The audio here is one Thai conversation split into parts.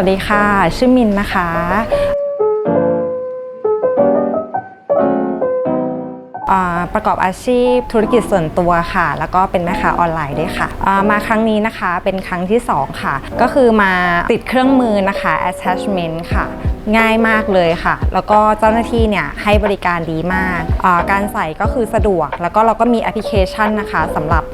วัสดีค่ะ ชื่อมินนะคะประกอบอาชีพธุรกิจส่วนตัวค่ะ แล้วก็เป็นแม่ค้าออนไลน์ด้วยค่ะามาครั้งนี้นะคะเป็นครั้งที่ 2 ค่ะ ก็คือมาติดเครื่องมือนะคะ attachment ค่ะ ง่ายมากเลยค่ะ แล้วก็เจ้าหน้าที่เนี่ยให้บริการดีมากาการใส่ก็คือสะดวก แล้วก็เราก็มีแอปพลิเคชันนะคะสำหรับ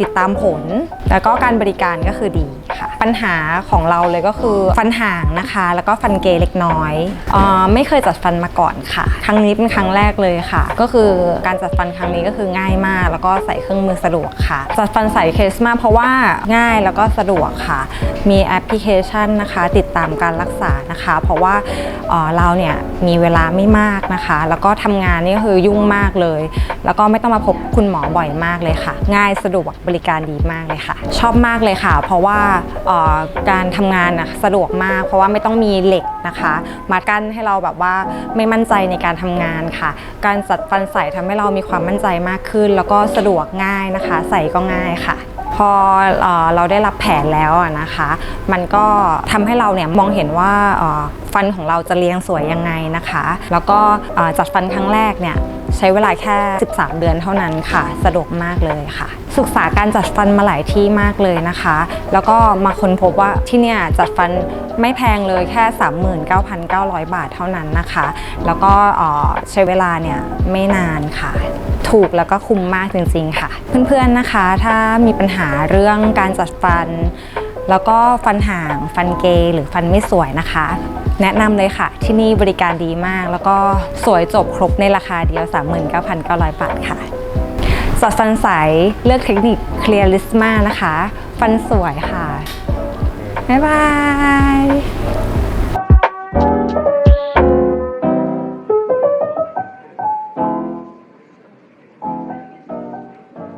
ติดตามผล แล้วก็การบริการก็คือดีค่ะ ปัญหาของเราเลยก็คือฟันห่างนะคะ แล้วก็ฟันเกเล็กน้อยอไม่เคยจัดฟันมาก่อนค่ะ ครั้งนี้เป็นครั้งแรกเลยค่ะ ก็คือการจัดฟันครั้งนี้ก็คือง่ายมาก แล้วก็ใส่เครื่องมือสะดวกค่ะ จัดฟันใส่เคสมาเพราะว่าง่ายแล้วก็สะดวกค่ะ มีแอปพลิเคชันนะคะ ติดตามการรักษานะคะ เพราะว่าเราเนี่ยมีเวลาไม่มากนะคะ แล้วก็ทำงานนี่ก็คือยุ่งมากเลย แล้วก็ไม่ต้องมาพบคุณหมอบ่อยมากเลยค่ะ ง่ายสะดวกบริการดีมากเลยค่ะ ชอบมากเลยค่ะ เพราะว่าการทำงานนะสะดวกมาก เพราะว่าไม่ต้องมีเหล็กนะคะ มากั้นให้เราแบบว่าไม่มั่นใจในการทำงานค่ะ การจัดฟันใส่ทำให้เรามีความมั่นใจมากขึ้น แล้วก็สะดวกง่ายนะคะ ใส่ก็ง่ายค่ะ อเออเราได้รับแผนแล้วนะคะ มันก็ทำให้เราเนี่ยมองเห็นว่าฟันของเราจะเรียงสวยยังไงนะคะ แล้วก็จัดฟันครั้งแรกเนี่ยใช้เวลาแค่ 13 เดือนเท่านั้นค่ะ สะดวกมากเลยค่ะ ศึกษาการจัดฟันมาหลายที่มากเลยนะคะ แล้วก็มาค้นพบว่าที่เนี่ยจัดฟันไม่แพงเลยแค่ 39,900 บาทเท่านั้นนะคะ แล้วก็ใช้เวลาเนี่ยไม่นานค่ะ ถูกแล้วก็คุ้มมากจริงๆค่ะ เพื่อนๆนะคะ ถ้ามีปัญหาเรื่องการจัดฟัน แล้วก็ฟันห่างฟันเกยหรือฟันไม่สวยนะคะ แนะนำเลยค่ะ ที่นี่บริการดีมาก แล้วก็สวยจบครบในราคาเดียว 39,900 บาทค่ะจัดฟันใสเลือกเทคนิคเคลียร์ลิสมานะคะ ฟันสวยค่ะ บ๊ายบาย